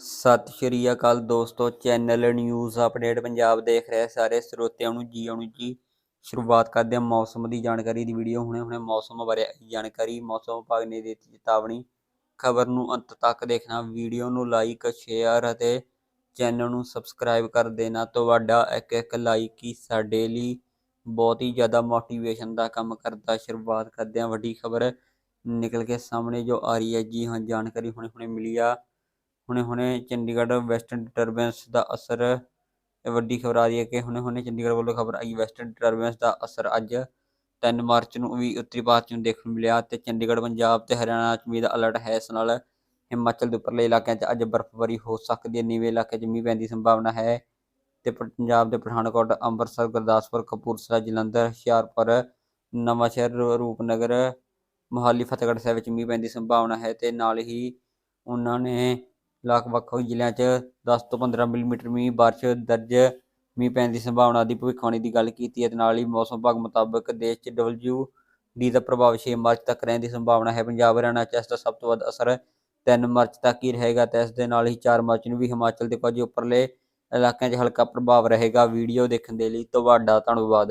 ਸਤਿ ਸ਼੍ਰੀ ਅਕਾਲ ਦੋਸਤੋ, channel news update Punjab ਦੇਖ ਰਹੇ ਸਾਰੇ ਸਰੋਤਿਆਂ ਨੂੰ ਜੀ ਆਉਣੀ ਜੀ। ਸ਼ੁਰੂਆਤ ਕਰਦੇ ਹਾਂ ਮੌਸਮ ਦੀ ਜਾਣਕਾਰੀ ਦੀ ਵੀਡੀਓ। ਹੁਣੇ ਹੁਣੇ ਮੌਸਮ ਬਾਰੇ ਆਈ ਜਾਣਕਾਰੀ। ਮੌਸਮ ਵਿਭਾਗ ਨੇ ਦਿੱਤੀ ਚੇਤਾਵਨੀ। ਖਬਰ ਨੂੰ ਅੰਤ ਤੱਕ ਦੇਖਣਾ। ਵੀਡੀਓ ਨੂੰ ਲਾਈਕ, ਸ਼ੇਅਰ ਅਤੇ ਚੈਨਲ ਨੂੰ ਸਬਸਕ੍ਰਾਈਬ ਕਰ ਦੇਣਾ। ਤੁਹਾਡਾ ਇੱਕ ਇੱਕ ਲਾਈਕ ਹੀ ਸਾਡੇ ਲਈ ਬਹੁਤ ਹੀ ਜ਼ਿਆਦਾ ਮੋਟੀਵੇਸ਼ਨ ਦਾ ਕੰਮ ਕਰਦਾ। ਸ਼ੁਰੂਆਤ ਕਰਦੇ ਹਾਂ ਵੱਡੀ ਖਬਰ। ਨਿਕਲ ਕੇ ਸਾਹਮਣੇ ਜੋ ਆ ਰਹੀ ਹੈ ਜੀ, ਹਾਂ, ਜਾਣਕਾਰੀ ਹੁਣੇ ਹੁਣੇ ਮਿਲੀ ਆ। ਹੁਣੇ ਹੁਣੇ ਚੰਡੀਗੜ੍ਹ ਵੈਸਟਰਨ ਡਿਸਟਰਬੈਂਸ ਦਾ ਅਸਰ ਵੱਡੀ ਖਬਰ ਆ ਰਹੀ ਹੈ ਕਿ ਹੁਣੇ ਹੁਣੇ ਚੰਡੀਗੜ੍ਹ ਵੱਲੋਂ ਖਬਰ ਆਈ, ਵੈਸਟਰਨ ਡਿਸਟਰਬੈਂਸ ਦਾ ਅਸਰ ਅੱਜ 3 ਮਾਰਚ ਨੂੰ ਵੀ ਉੱਤਰੀ ਭਾਰਤ ਨੂੰ ਦੇਖਣ ਨੂੰ ਮਿਲਿਆ ਤੇ ਚੰਡੀਗੜ੍ਹ, ਪੰਜਾਬ ਤੇ ਹਰਿਆਣਾ ਚ ਮੀਂਹ ਦਾ ਅਲਰਟ ਹੈ। ਇਸ ਨਾਲ ਹਿਮਾਚਲ ਦੇ ਉੱਪਰਲੇ ਇਲਾਕਿਆਂ 'ਚ ਅੱਜ ਬਰਫ਼ਬਾਰੀ ਹੋ ਸਕਦੀ ਹੈ। ਨੀਵੇਂ ਇਲਾਕੇ 'ਚ ਮੀਂਹ ਪੈਣ ਦੀ ਸੰਭਾਵਨਾ ਹੈ ਤੇ ਪੰਜਾਬ ਦੇ ਪਠਾਨਕੋਟ, ਅੰਮ੍ਰਿਤਸਰ, ਗੁਰਦਾਸਪੁਰ, ਕਪੂਰਥਲਾ, ਜਲੰਧਰ, ਹੁਸ਼ਿਆਰਪੁਰ, ਨਵਾਂਸ਼ਹਿਰ, ਰੂਪਨਗਰ, ਮੋਹਾਲੀ, ਫਤਿਹਗੜ੍ਹ ਸਾਹਿਬ ਵਿੱਚ ਮੀਂਹ ਪੈਣ ਦੀ ਸੰਭਾਵਨਾ ਹੈ ਤੇ ਨਾਲ ਹੀ ਉਹਨਾਂ ਨੇ ਲੱਖ ਵੱਖ ਜ਼ਿਲ੍ਹਿਆਂ 'ਚ 10 ਤੋਂ 15 ਮਿਲੀਮੀਟਰ ਮੀਂਹ, ਬਾਰਿਸ਼, ਦਰਜ ਮੀਂਹ ਪੈਣ ਦੀ ਸੰਭਾਵਨਾ ਦੀ ਭਵਿੱਖਬਾਣੀ ਦੀ ਗੱਲ ਕੀਤੀ ਹੈ ਤੇ ਨਾਲ ਹੀ ਮੌਸਮ ਵਿਭਾਗ ਮੁਤਾਬਕ ਦੇਸ਼ 'ਚ ਡਬਲਯੂ ਡੀ ਦਾ ਪ੍ਰਭਾਵ 6 ਮਾਰਚ ਤੱਕ ਰਹਿਣ ਦੀ ਸੰਭਾਵਨਾ ਹੈ। ਪੰਜਾਬ ਹਰਿਆਣਾ 'ਚ ਇਸ ਦਾ ਸਭ ਤੋਂ ਵੱਧ ਅਸਰ 3 ਮਾਰਚ ਤੱਕ ਹੀ ਰਹੇਗਾ ਤੇ ਇਸ ਦੇ ਨਾਲ ਹੀ 4 ਮਾਰਚ ਨੂੰ ਵੀ ਹਿਮਾਚਲ ਦੇ ਕੁਝ ਉੱਪਰਲੇ ਇਲਾਕਿਆਂ 'ਚ ਹਲਕਾ ਪ੍ਰਭਾਵ ਰਹੇਗਾ। ਵੀਡੀਓ ਦੇਖਣ ਦੇ ਲਈ ਤੁਹਾਡਾ ਧੰਨਵਾਦ।